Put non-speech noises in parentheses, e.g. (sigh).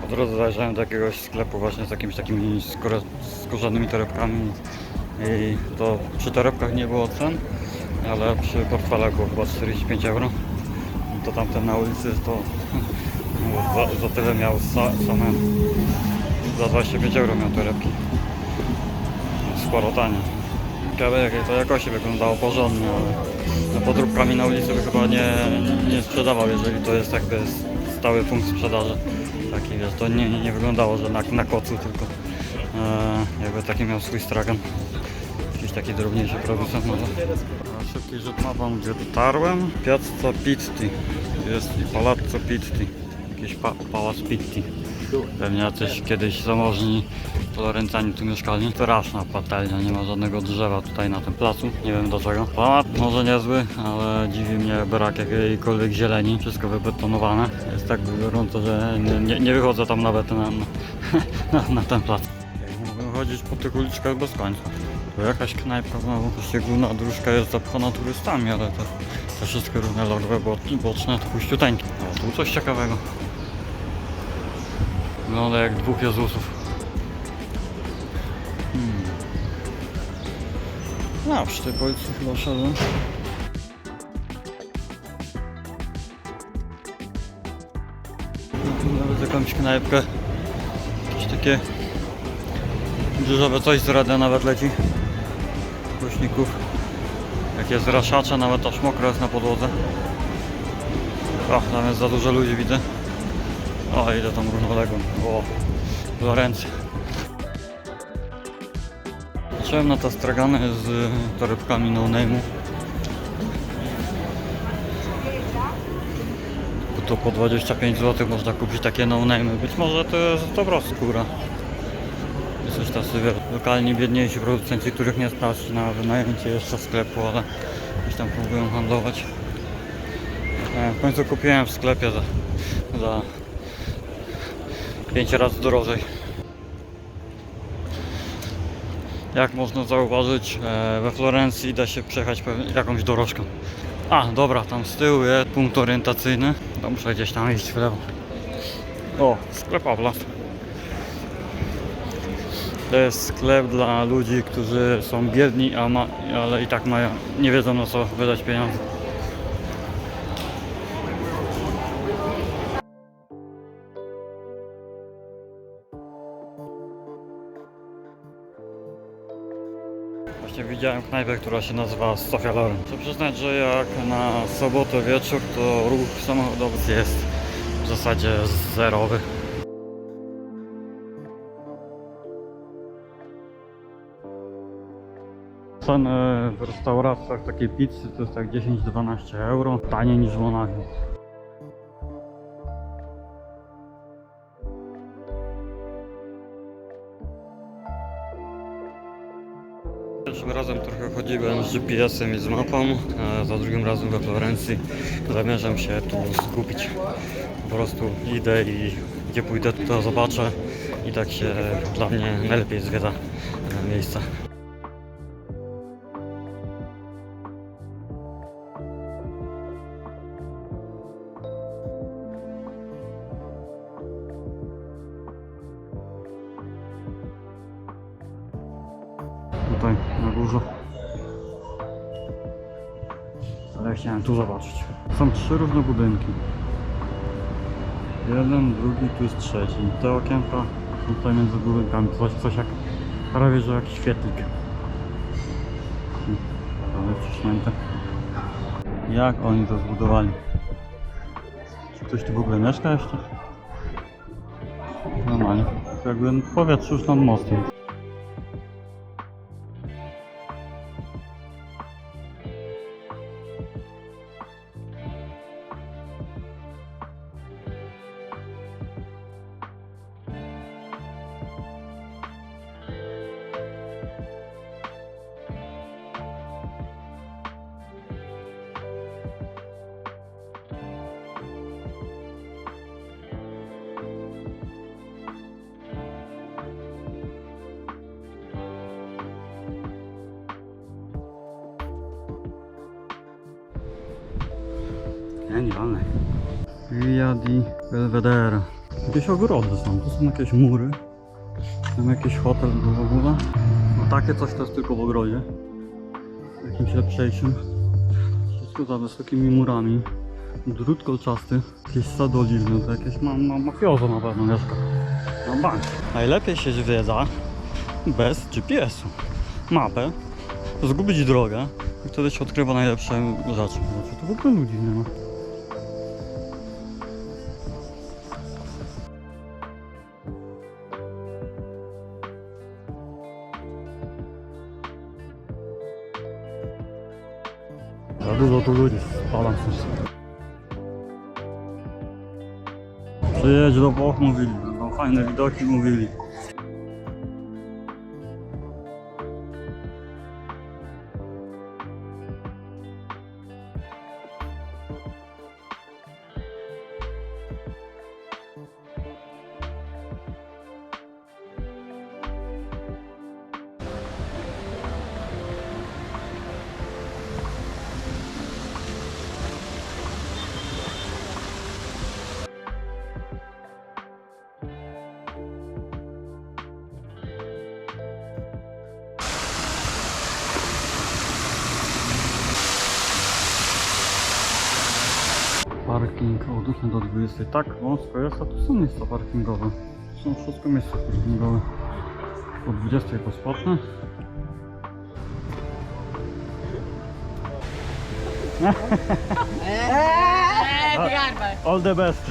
Po drodze zajrzałem do jakiegoś sklepu właśnie z jakimiś takimi skórzanymi torebkami i to przy torebkach nie było cen, ale przy portfelach było chyba 45 euro. To tamten na ulicy to (laughs) za, za tyle miał sa, same za 25 euro miał torebki. Sporo tanie. Ciekawe jakie to jakości wyglądało porządnie, ale no podróbkami na ulicy by chyba nie, nie sprzedawał, jeżeli to jest jakby stały punkt sprzedaży. Taki wiesz, to nie, nie wyglądało, że na, na kocu tylko e, jakby taki miał swój stragan. Jakiś taki drobniejszy producent może. Szybki rzut mapą, gdzie dotarłem. Piazza Pitti. Jest i Palazzo Pitti. Jakiś pa, pałac Pitti. Pewnie jacyś kiedyś zamożni Florencjanie tu mieszkali. Straszna patelnia, nie ma żadnego drzewa tutaj na tym placu. Nie wiem dlaczego. Pałac może niezły, ale dziwi mnie brak jakiejkolwiek zieleni. Wszystko wybetonowane. Jest tak gorąco, że nie, nie, nie wychodzę tam nawet na, na, (laughs) na ten plac. Mogę chodzić po tych uliczkach bez końca. Tu jakaś knajpka znowu. Oczywiście główna dróżka jest zapchana turystami, ale te, te wszystkie różne bo- boczne to puściuteńkie. O, tu coś ciekawego. Wygląda jak dwóch Jezusów. Hmm. No, przy tej policji chyba szedłem. Tu nawet jakąś knajpkę. Jakieś takie drzeżowe coś z radia nawet leci. Głośników. Jak jest raszacza, nawet aż mokro jest na podłodze. O, tam jest za dużo ludzi widzę. O, idę tam równoległym. O, Florencja. Patrzyłem na te stragany z torebkami no name'u. Tu po 25 zł można kupić takie no name'y. Być może to jest dobra skóra. Jest coś tacy lokalni, biedniejsi producenci, których nie stać na wynajęcie jeszcze sklepu, ale gdzieś tam próbują handlować. E, W końcu kupiłem w sklepie za, za 5 razy drożej. Jak można zauważyć, e, we Florencji da się przejechać jakąś dorożką. A, dobra, tam z tyłu jest punkt orientacyjny. To muszę gdzieś tam iść w lewo. O, sklep Avlas. To jest sklep dla ludzi, którzy są biedni, a ma, ale i tak mają, nie wiedzą na co wydać pieniądze. Właśnie widziałem knajpę, która się nazywa Sofia Loren. Chcę przyznać, że jak na sobotę wieczór, to ruch samochodowy jest w zasadzie zerowy. Ceny w restauracjach takiej pizzy to jest tak 10-12 euro, taniej niż w Monachium. Pierwszym razem trochę chodziłem z GPS-em i z mapą, a za drugim razem we Florencji zamierzam się tu skupić. Po prostu idę i gdzie pójdę to zobaczę i tak się dla mnie najlepiej zwiedza e, miejsca. Tutaj na górze. Ale chciałem tu zobaczyć. Są trzy różne budynki. Jeden, drugi, tu jest trzeci. Te okienka tutaj między budynkami. Coś, coś jak prawie że jak świetlik. Ale wciśnięte. Jak oni to zbudowali? Czy ktoś tu w ogóle mieszka jeszcze? Normalnie. Jakby powietrze już nad mostem. Genialne. Via di Belvedere. Jakieś ogrody są, tu są jakieś mury. Tam jakiś hotel był w ogóle. No takie coś to jest tylko w ogrodzie. Jakimś lepszejszym. Wszystko za wysokimi murami. Drut kolczasty. Jakieś oliwne, to jakieś ma, ma, mafiozo na pewno mieszka. Na bank. Najlepiej się zwiedza bez GPS-u. Mapę, zgubić drogę i wtedy się odkrywa najlepsze rzeczy. Znaczy, tu w ogóle ludzi nie ma. Za dużo tu ludzi, spalam coś. Przyjedź do Włoch, mówili, będą fajne widoki, mówili. Parking od 8 do 20. Tak wąsko jest, a tu są miejsca parkingowe. Są wszystko miejsca parkingowe. O 20 bezpłatne. All the best.